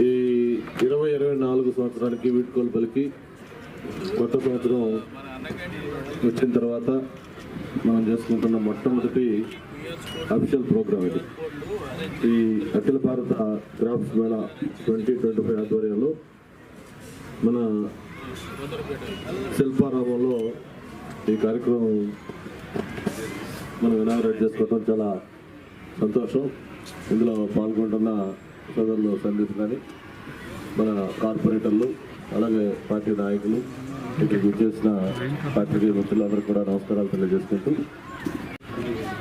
ఈ ఇరవై ఇరవై నాలుగు సంవత్సరానికి వీడ్కోలు పలికి కొత్త సంవత్సరం వచ్చిన తర్వాత మనం చేసుకుంటున్న మొట్టమొదటి అఫీషియల్ ప్రోగ్రామ్ ఇది. ఈ అఖిల భారత crafts mela twenty twenty five ఆధ్వర్యంలో మన శిల్పారామంలో ఈ కార్యక్రమం మనం ఇనాగరేట్ చేసుకోవడం చాలా సంతోషం. ఇందులో పాల్గొంటున్న సోదరులు సందీప్ కానీ మన కార్పొరేటర్లు అలాగే పార్టీ నాయకులు ఇక్కడికి వచ్చేసిన పార్టీ మిత్రులందరూ కూడా నమస్కారాలు తెలియజేసుకుంటూ.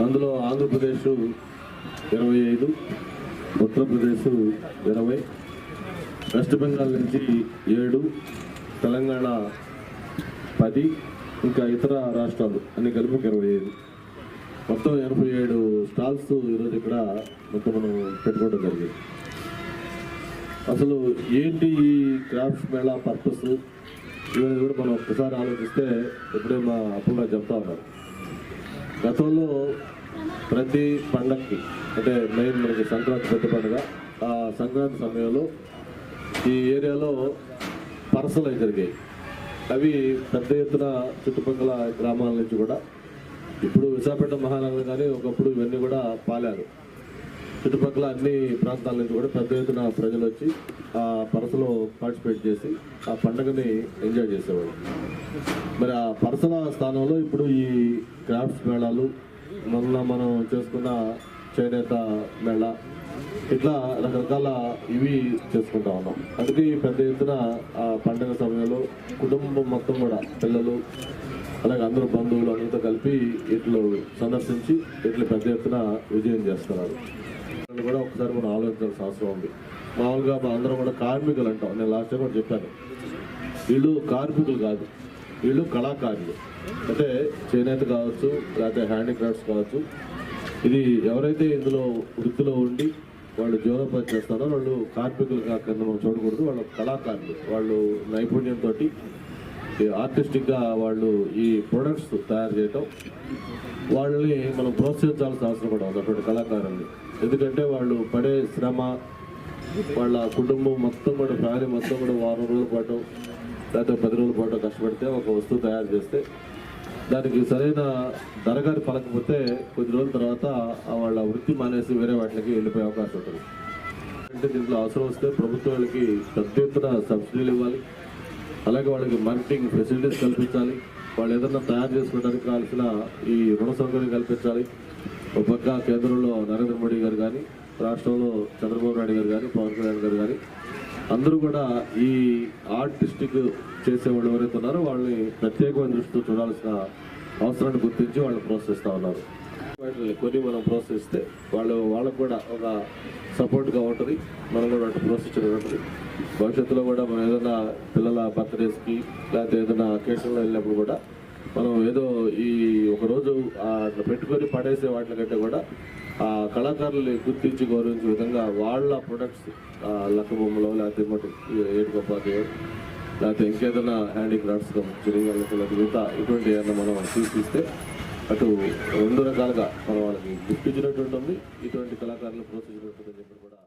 అందులో ఆంధ్రప్రదేశ్ ఇరవై ఐదు ఉత్తరప్రదేశ్ ఇరవై వెస్ట్ బెంగాల్ నుంచి ఏడు తెలంగాణ పది ఇంకా ఇతర రాష్ట్రాలు అన్ని కలిపి ఒక ఇరవై ఐదు. మొత్తం ఎనభై ఏడు స్టాల్స్ ఈరోజు ఇక్కడ మొత్తం మనం పెట్టుకోవడం జరిగింది. అసలు ఏంటి ఈ క్రాఫ్ట్స్ మేళా పర్పస్? ఇవన్నీ కూడా మనం ఒకసారి ఆలోచిస్తే ఇప్పుడే మా అప్పుగా చెప్తా ఉన్నారు. గతంలో ప్రతి పండగకి అంటే మెయిన్ మనకి సంక్రాంతి పెద్ద పండుగ ఆ సంక్రాంతి సమయంలో ఈ ఏరియాలో పరసలు జరిగాయి. అవి పెద్ద ఎత్తున చుట్టుపక్కల గ్రామాల నుంచి కూడా. ఇప్పుడు విశాఖపట్నం మహానగరం కానీ ఒకప్పుడు ఇవన్నీ కూడా పాలారు. చుట్టుపక్కల అన్ని ప్రాంతాల నుంచి కూడా పెద్ద ఎత్తున ప్రజలు వచ్చి ఆ పరసలో పార్టిసిపేట్ చేసి ఆ పండుగని ఎంజాయ్ చేసేవాళ్ళు. మరి ఆ పరసల స్థానంలో ఇప్పుడు ఈ క్రాఫ్ట్స్ మేళాలు మొన్న మనం చేసుకున్న చేనేత మేళ. ఇట్లా రకరకాల ఇవి చేసుకుంటా ఉన్నాం. అందుకే ఈ పెద్ద ఎత్తున ఆ పండుగ సమయంలో కుటుంబం మొత్తం కూడా పిల్లలు అలాగే అందరూ బంధువులు అందరితో కలిపి ఇట్లు సందర్శించి ఇట్లు పెద్ద ఎత్తున విజయం చేస్తున్నారు. కూడా ఒకసారి మనం ఆలోచించాల్సిన అవసరం ఉంది. మామూలుగా మా అందరం కూడా కార్మికులు అంటాం. నేను లాస్ట్ టైం కూడా చెప్పాను. వీళ్ళు కార్మికులు కాదు. వీళ్ళు కళాకారులు. అంటే చేనేత కావచ్చు లేకపోతే హ్యాండీక్రాఫ్ట్స్ కావచ్చు ఇది ఎవరైతే ఇందులో వృత్తిలో ఉండి వాళ్ళు జీవనోపాధి చేస్తారో వాళ్ళు కార్మికులు కింద మనం చూడకూడదు. వాళ్ళు కళాకారులు. వాళ్ళు నైపుణ్యంతో ఆర్టిస్టిక్గా వాళ్ళు ఈ ప్రొడక్ట్స్ తయారు చేయటం వాళ్ళని మనం ప్రోత్సహించాల్సిన అవసరం కూడా ఉంది అటువంటి కళాకారుల్ని. ఎందుకంటే వాళ్ళు పడే శ్రమ వాళ్ళ కుటుంబం మొత్తం కూడా ఫ్యామిలీ మొత్తం కూడా వారం రోజుల పాటు లేకపోతే పది రోజుల పాటు కష్టపడితే ఒక వస్తువు తయారు చేస్తే దానికి సరైన ధరగారి పలకపోతే కొద్ది రోజుల తర్వాత వాళ్ళ వృత్తి మానేసి వేరే వాటికి వెళ్ళిపోయే అవకాశం ఉంటుంది. అంటే దీంట్లో అవసరం వస్తే ప్రభుత్వం వాళ్ళకి పెద్ద ఎత్తున సబ్సిడీలు ఇవ్వాలి. అలాగే వాళ్ళకి మార్కెటింగ్ ఫెసిలిటీస్ కల్పించాలి. వాళ్ళు ఏదన్నా తయారు చేసుకోవడానికి కావాల్సిన ఈ రుణ సౌకర్యం కల్పించాలి. ఒక పక్క కేంద్రంలో నరేంద్ర మోడీ గారు కానీ రాష్ట్రంలో చంద్రబాబు నాయుడు గారు కానీ పవన్ కళ్యాణ్ గారు కానీ అందరూ కూడా ఈ ఆర్టిస్టిక్ చేసేవాళ్ళు ఎవరైతే ఉన్నారో వాళ్ళని ప్రత్యేకమైన దృష్టితో చూడాల్సిన అవసరాన్ని గుర్తించి వాళ్ళని ప్రోత్సహిస్తూ ఉన్నారు. వాటిని కొన్ని మనం ప్రోత్సహిస్తే వాళ్ళు వాళ్ళకు కూడా ఒక సపోర్ట్గా ఉంటుంది. మనం కూడా వాటిని ప్రోత్సహించడం ఉంటుంది భవిష్యత్తులో కూడా మనం ఏదైనా పిల్లల బర్త్డేస్కి లేకపోతే ఏదైనా అకేషన్లో వెళ్ళినప్పుడు కూడా మనం ఏదో ఈ ఒకరోజు అట్లా పెట్టుకొని పడేసే వాటికంటే కూడా కళాకారుల్ని గుర్తించి గౌరవించే విధంగా వాళ్ళ ప్రొడక్ట్స్ లక్క బొమ్మలో లేకపోతే ఏడు ఏడుకొప్పాకి లేకపోతే ఇంకేదైనా హ్యాండీక్రాఫ్ట్స్ చిరుగళ్ళకి మిగతా ఇటువంటి ఏదైనా మనం సూచిస్తే అటు రెండు రకాలుగా మనం వాళ్ళకి గుర్తించినట్టు ఉంటుంది. ఇటువంటి కళాకారులు ప్రోత్సహించినట్టు చెప్పి కూడా